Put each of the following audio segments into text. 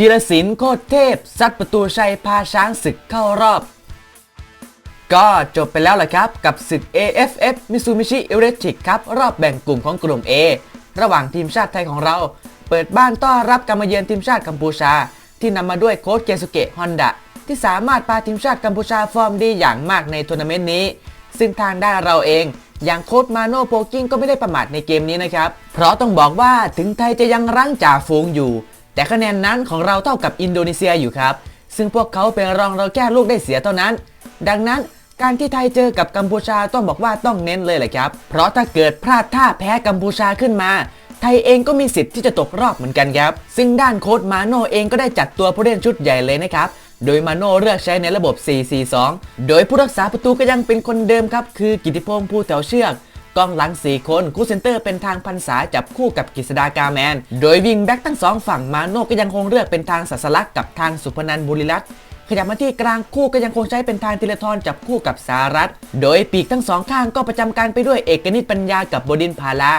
ธีรศิลป์โคตรเทพซัดประตูชัยพาช้างศึกเข้ารอบ ก็จบไปแล้วล่ะครับกับศึก AFF Mitsubishi Electric ครับรอบแบ่งกลุ่มของกลุ่ม A ระหว่างทีมชาติไทยของเรา เปิดบ้านต้อนรับการมาเยือนทีมชาติกัมพูชา ที่นำมาด้วยโค้ชเกสุเกะฮอนดะที่สามารถพาทีมชาติกัมพูชาฟอร์มดีอย่างมากในทัวร์นาเมนต์นี้ ซึ่งทางด้านเราเองอย่างโค้ชมาโนโปกิ้งก็ไม่ได้ประมาทในเกมนี้นะครับ เพราะต้องบอกว่าถึงไทยจะยังรั้งจ่าฝูงอยู่ แต่คะแนนนั้นของเราเท่ากับอินโดนีเซียอยู่ครับ ซึ่งพวกเขาเป็นรองเราแค่ลูกได้เสียเท่านั้น ดังนั้นการที่ไทยเจอกับกัมพูชาต้องบอกว่าต้องเน้นเลยแหละครับ เพราะถ้าเกิดพลาดท่าแพ้กัมพูชาขึ้นมา ไทยเองก็มีสิทธิ์ที่จะตกรอบเหมือนกันครับ ซึ่งด้านโค้ชมาโน่เองก็ได้จัดตัวผู้เล่นชุดใหญ่เลยนะครับ โดยมาโน่เลือกใช้ในระบบ 4-4-2 โดยผู้รักษาประตูก็ยังเป็นคนเดิมครับ คือกิติพงษ์ผู้แถวเชือก กองหลัง 4 คนคูเซนเตอร์เป็นทางพันษาจับคู่กับกฤษดากาแมน โดยวิงแบ็กทั้งสองฝั่งมาโนก็ยังคงเลือกเป็นทางสัสลักกับทางสุพนันบุรีรัตน์ขยับมาที่กลางคู่ก็ยังคงใช้เป็นทางธีรทรจับคู่กับสารัตโดยปีกทั้งสองข้างก็ประจำการไปด้วยเอกนิตปัญญากับบดินพาลา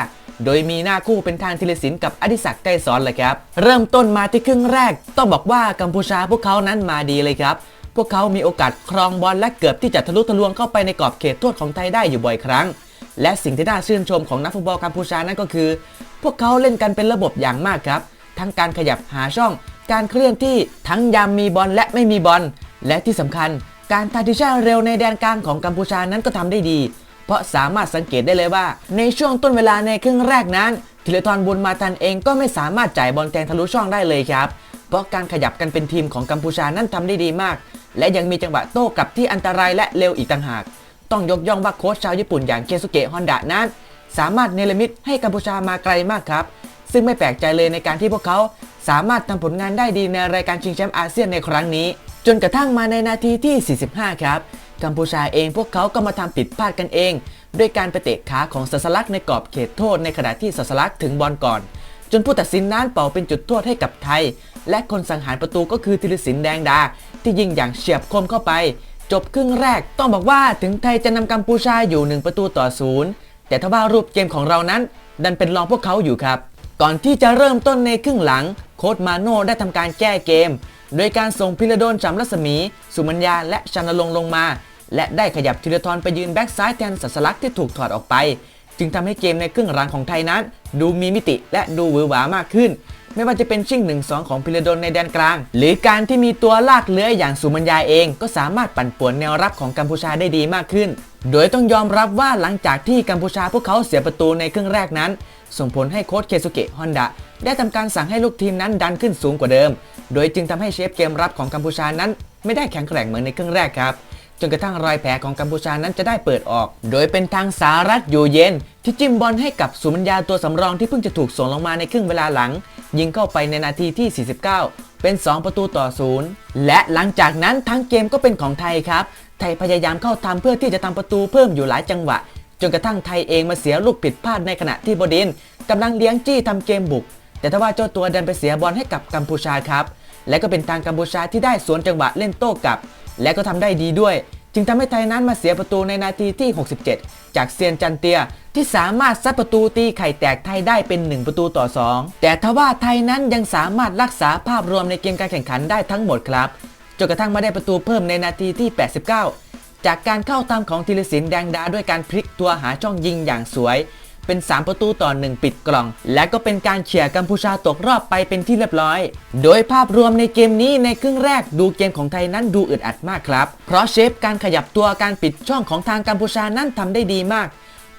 โดยมีหน้าคู่เป็นทางธีรศิลป์กับอดิศักดิ์ไกรสอนเลยครับ เริ่มต้นมาที่ครึ่งแรก ต้องบอกว่ากัมพูชาพวกเขานั้นมาดีเลยครับ พวกเขามีโอกาสครองบอลและเกือบที่จะทะลุทะลวงเข้าไปในกรอบเขตโทษของไทยได้อยู่บ่อยครั้ง และสิ่งที่น่าชื่นชมของนักฟุตบอลกัมพูชานั่นก็คือ พวกเขาเล่นกันเป็นระบบอย่างมากครับ ทั้งการขยับหาช่อง การเคลื่อนที่ทั้งยามมีบอลและไม่มีบอล และที่สำคัญ การทาทิชั่นเร็วในแดนกลางของกัมพูชานั้นก็ทำได้ดี เพราะสามารถสังเกตได้เลยว่า ในช่วงต้นเวลาในครึ่งแรกนั้นธีรทรบุญมาทันเองก็ไม่สามารถจ่ายบอลแทงทะลุช่องได้เลยครับ เพราะการขยับกันเป็นทีมของกัมพูชานั้นทำได้ดีมาก และยังมีจังหวะโต้กลับที่อันตรายและเร็วอีกต่างหาก ต้องยกย่องว่าโค้ชชาวญี่ปุ่นอย่างเคซุเกะฮอนดะนั้น สามารถเนรมิตให้กัมพูชามาไกลมากครับ ซึ่งไม่แปลกใจเลยในการที่พวกเขาสามารถทำผลงานได้ดีในรายการชิงแชมป์อาเซียนในครั้งนี้ จนกระทั่งมาในนาทีที่ 45 ครับกัมพูชาเองพวกเขาก็มาทำผิดพลาดกันเอง ด้วยการไปเตะขาของสัสลักในกรอบเขตโทษในขณะที่สัสลักถึงบอลก่อน จนผู้ตัดสินนั้นเป่าเป็นจุดโทษให้กับไทย และคนสังหารประตูก็คือธีรศิลป์แดงดา ที่ยิงอย่างเฉียบคมเข้าไป จบครึ่งแรกต้องบอกว่าถึงไทยจะนำกัมพูชาอยู่ 1 ประตูต่อศูนย์แต่ทว่ารูปเกมของเรานั้น ดันเป็นรองพวกเขาอยู่ครับ ก่อนที่จะเริ่มต้นในครึ่งหลัง โค้ชมาโน่ได้ทำการแก้เกม โดยการส่งพิรดลจำรัศมี สุมัญญาและชันลงลงมา และได้ขยับธีรทรไปยืนแบ็กซ้ายแทนสัสลักที่ถูกถอดออกไป จึงทำให้เกมในครึ่งหลังของไทยนั้น ดูมีมิติและดูหวือหวามากขึ้น ไม่ว่าจะเป็นชิ่ง1-2 ของพิรดลในแดนกลาง หรือการที่มีตัวลากเลื้อยอย่างสุมัญญาเอง ก็สามารถปั่นป่วนแนวรับของกัมพูชาได้ดีมากขึ้น โดยต้องยอมรับว่าหลังจากที่กัมพูชาพวกเขาเสียประตูในครึ่งแรกนั้น ส่งผลให้โค้ชเคซุเกะฮอนดะได้ทำการสั่งให้ลูกทีมนั้นดันขึ้นสูงกว่าเดิม โดยจึงทำให้เชฟเกมรับของกัมพูชานั้น ไม่ได้แข็งแกร่งเหมือนในครึ่งแรกครับ จนกระทั่งรอยแผลของกัมพูชานั้นจะได้เปิดออก โดยเป็นทางสารัตอยู่เย็น ที่จิ้มบอลให้กับสุมัญญาตัวสำรองที่เพิ่งจะถูกส่งลงมาในครึ่งเวลาหลัง ยิงเข้าไปในนาทีที่ 49 เป็น 2 ประตูต่อศูนย์และหลังจากนั้นทั้งเกมก็เป็นของไทยครับ ไทยพยายามเข้าทำเพื่อที่จะทำประตูเพิ่มอยู่หลายจังหวะ จนกระทั่งไทยเองมาเสียลูกผิดพลาดในขณะที่บดินกำลังเลี้ยงจี้ทำเกมบุก แต่ทว่าเจ้าตัวดันไปเสียบอลให้กับกัมพูชาครับ และก็เป็นทางกัมพูชาที่ได้สวนจังหวะเล่นโต้กลับ และก็ทำได้ดีด้วย จึงทำให้ไทยนั้นมาเสียประตูในนาทีที่ 67 จากเซียนจันเตียที่สามารถซัดประตูตีไข่แตกไทยได้เป็น 1 ประตูต่อ 2 แต่ทว่าไทยนั้นยังสามารถรักษาภาพรวมในเกมการแข่งขันได้ทั้งหมดครับจนกระทั่งมาได้ประตูเพิ่มในนาทีที่ 89 จากการเข้าตามของธีรศิลป์แดงดาด้วยการพลิกตัวหาช่องยิงอย่างสวย เป็น 3 ประตูต่อ 1 ปิดกล่อง และก็เป็นการเขี่ยกัมพูชาตกรอบไปเป็นที่เรียบร้อย โดยภาพรวมในเกมนี้ในครึ่งแรกดูเกมของไทยนั้นดูอึดอัดมากครับ เพราะเชฟการขยับตัวการปิดช่องของทางกัมพูชานั้นทำได้ดีมาก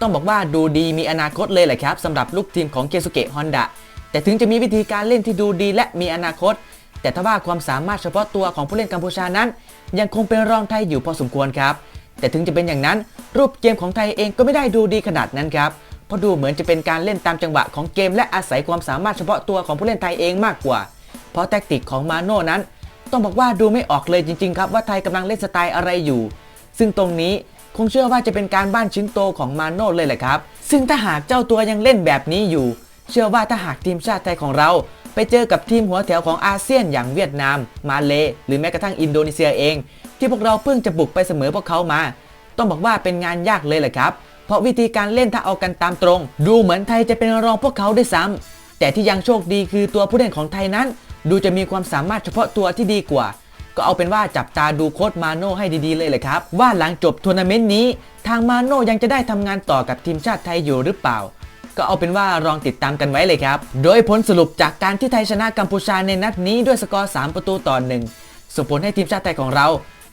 ต้องบอกว่าดูดีมีอนาคตเลยแหละครับสำหรับลูกทีมของเกซุเกะฮอนดะแต่ถึงจะมีวิธีการเล่นที่ดูดีและมีอนาคต แต่ถ้าว่าความสามารถเฉพาะตัวของผู้เล่นกัมพูชานั้น ยังคงเป็นรองไทยอยู่พอสมควรครับแต่ถึงจะเป็นอย่างนั้น รูปเกมของไทยเองก็ไม่ได้ดูดีขนาดนั้นครับ เพราะดูเหมือนจะเป็นการเล่นตามจังหวะของเกมและอาศัยความสามารถเฉพาะตัวของผู้เล่นไทยเองมากกว่า เพราะแทคติกของมาโน่นั้น ต้องบอกว่าดูไม่ออกเลยจริงๆครับว่าไทยกำลังเล่นสไตล์อะไรอยู่ ซึ่งตรงนี้คงเชื่อว่าจะเป็นการบ้านชิ้นโตของมาโน่เลยแหละครับ ซึ่งถ้าหากเจ้าตัวยังเล่นแบบนี้อยู่ เชื่อว่าถ้าหากทีมชาติไทยของเรา ไปเจอกับทีมหัวแถวของอาเซียนอย่างเวียดนาม มาเล หรือแม้กระทั่งอินโดนีเซียเอง ที่พวกเราเพิ่งจะบุกไปเสมอพวกเขามา ต้องบอกว่าเป็นงานยากเลยแหละครับ เพราะวิธีการเล่นถ้าเอากันตามตรง ดูเหมือนไทยจะเป็นรองพวกเขาด้วยซ้ำแต่ที่ยังโชคดีคือตัวผู้เล่นของไทยนั้น ดูจะมีความสามารถเฉพาะตัวที่ดีกว่า ก็เอาเป็นว่าจับตาดูโค้ดมาโน่ให้ดีๆเลยเลยครับ ว่าหลังจบทัวร์นาเมนต์นี้ ทางมาโน่ยังจะได้ทำงานต่อกับทีมชาติไทยอยู่หรือเปล่าก็เอาเป็นว่าลองติดตามกันไว้เลยครับ โดยผลสรุปจากการที่ไทยชนะกัมพูชาในนัดนี้ด้วยสกอร์ 3 ประตูต่อหนึ่งส่งผลให้ทีมชาติไทยของเรา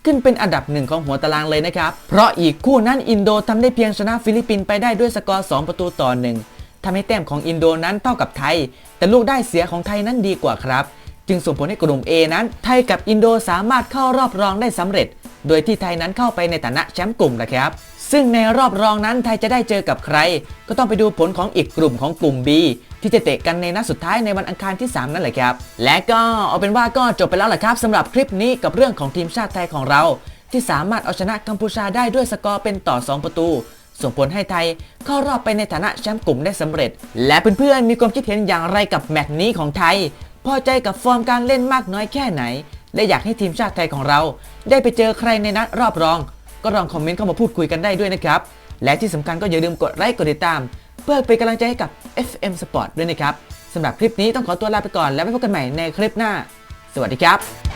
ขึ้นเป็นอันดับหนึ่งของหัวตารางเลยนะครับ เพราะอีกคู่นั้นอินโดทำได้เพียงชนะฟิลิปปินส์ไปได้ด้วยสกอร์ 2 ประตูต่อหนึ่งทำให้แต้มของอินโดนั้นเท่ากับไทย แต่ลูกได้เสียของไทยนั้นดีกว่าครับ จึงส่งผลให้กลุ่ม A นั้น ไทยกับอินโดสามารถเข้ารอบรองได้สำเร็จ โดยที่ไทยนั้นเข้าไปในฐานะแชมป์กลุ่มนะครับ ซึ่งในรอบรองนั้นไทยจะได้เจอกับใคร ก็ต้องไปดูผลของอีกกลุ่มของกลุ่ม B ที่จะเตะกันในนัดสุดท้ายในวันอังคารที่ 3 นั่นแหละครับ และก็เอาเป็นว่าก็จบไปแล้วแหละครับสำหรับคลิปนี้กับเรื่องของทีมชาติไทยของเรา ที่สามารถเอาชนะกัมพูชาได้ด้วยสกอร์เป็นต่อ 2 ประตู ส่งผลให้ไทยเข้ารอบไปในฐานะแชมป์กลุ่มได้สำเร็จ และเพื่อนๆมีความคิดเห็นอย่างไรกับแมตช์นี้ของไทย พอใจกับฟอร์มการเล่นมากน้อยแค่ไหน และอยากให้ทีมชาติไทยของเรา ได้ไปเจอใครในนัดรอบรอง ก็ลองคอมเมนต์เข้ามาพูดคุยกันได้ด้วยนะครับและที่สำคัญก็อย่าลืมกดไลค์กดติดตาม เพื่อเป็นกำลังใจให้กับ FM Sport ด้วยนะครับสำหรับคลิปนี้ต้องขอตัวลาไปก่อนแล้วไว้พบกันใหม่ในคลิปหน้า สวัสดีครับ